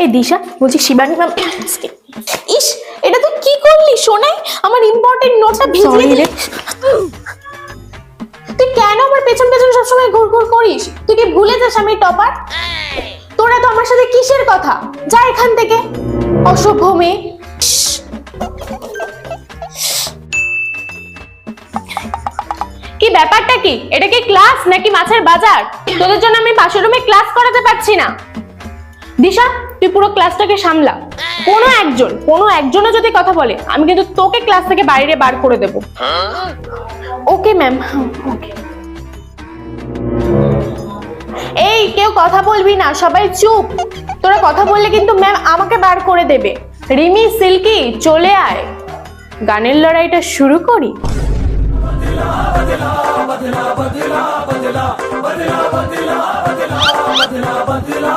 এই দিশা বলছি শিবানী ম্যাম ইস এটা তুই কি করলি সোনাই? আমার ইম্পর্টেন্ট নোটটা ভিজিয়ে রে। তুই কেন আমার পেছন পেছন সবসময় ঘুর ঘুর করিস? তুই কি ভুলে যাস আমি টপার? তোরা তো আমার সাথে কিসের কথা? যা এখান থেকে। অসভ্য মেয়ে। কি ব্যাপারটা কি? এটা কি ক্লাস নাকি মাছের বাজার? তোদের জন্য আমি পাশের রুমে ক্লাস করাতে পারছি না। দিশা, তুই পুরো ক্লাসটাকে সামলা। কোনো একজন, কোনো একজনও যদি কথা বলে, আমি কিন্তু তোকে ক্লাস থেকে বাইরে বার করে দেব। ওকে ম্যাম ওকে এই, কেউ কথা বলবি না, সবাই চুপ। তোরা কথা বললে কিন্তু ম্যাম আমাকে বার করে দেবে। রিমি, সিল্কি, চলে আয়। গানের লড়াইটা শুরু করি। বদলা বদলা বদলা বদলা বদলা বদলা বদলা